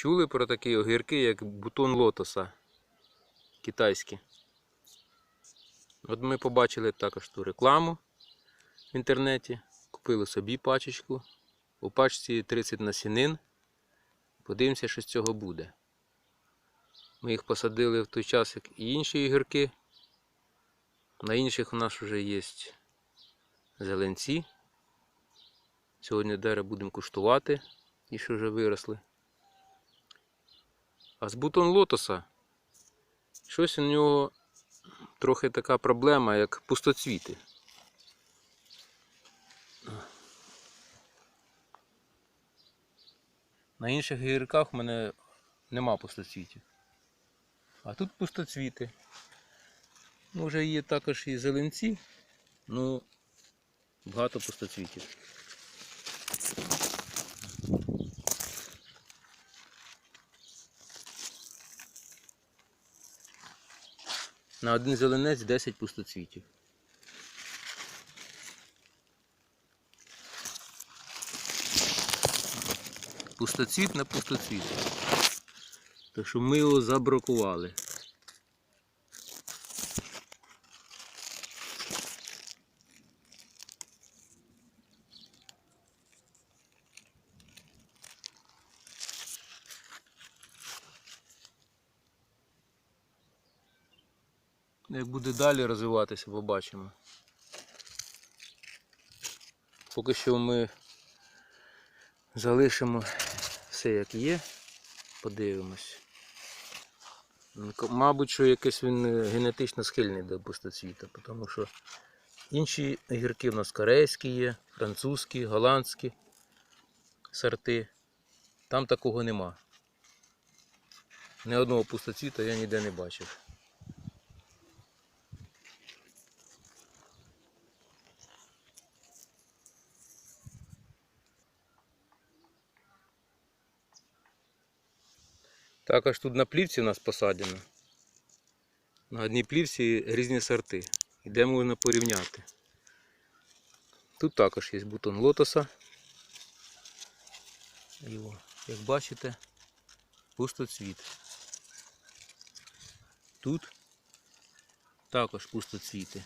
Чули про такі огірки, як бутон лотоса китайські. От ми побачили також ту рекламу в інтернеті. Купили собі пачечку. У пачці 30 насінин. Подивимося, що з цього буде. Ми їх посадили в той час, як і інші огірки. На інших у нас вже є зеленці. Сьогодні дерева будемо куштувати, ті, що вже виросли. А з бутон лотоса щось у нього трохи така проблема, як пустоцвіти. На інших гірках в мене нема пустоцвітів. А тут пустоцвіти. Ну, вже є також і зеленці, ну багато пустоцвітів. На один зеленець 10 пустоцвітів. Пустоцвіт на пустоцвіт. Так що ми його забракували. Як буде далі розвиватися, побачимо. Поки що ми залишимо все як є, подивимось. Ну, Мабуть, що якийсь він е, генетично схильний до пустоцвіта, тому що інші огірки в нас корейські є, французькі, голландські сорти. Там такого нема. Ні одного пустоцвіта я ніде не бачив. Також тут на плівці у нас посадено. На одній плівці різні сорти. І де можна порівняти. Тут також є бутон лотоса. Його, як бачите, пустоцвіт. Тут також пустоцвіти.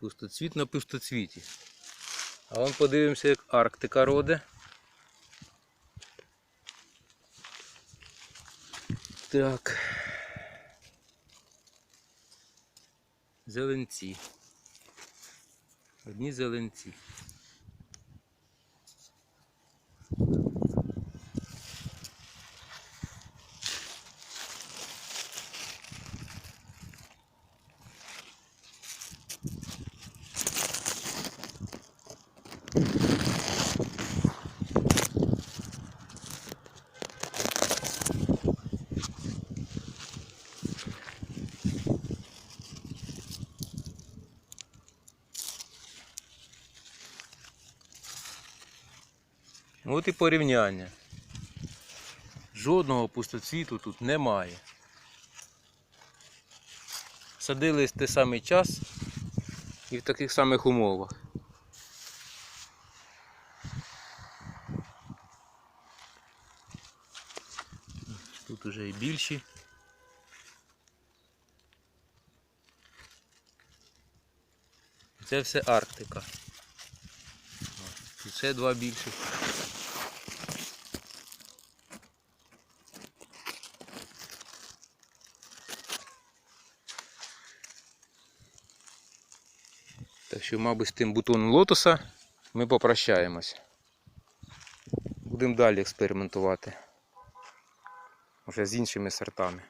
Пустоцвіт на пустоцвіті. А вон подивимося, як Арктика роде. Так. Зеленці. Одні зеленці. От і порівняння. Жодного пустоцвіту тут немає. Садили в той самий час і в таких самих умовах. Тут уже і більші. Це все Арктика. І це два більших. Так що, мабуть, з тим бутоном лотоса ми попрощаємось. Будемо далі експериментувати. Вже з іншими сортами.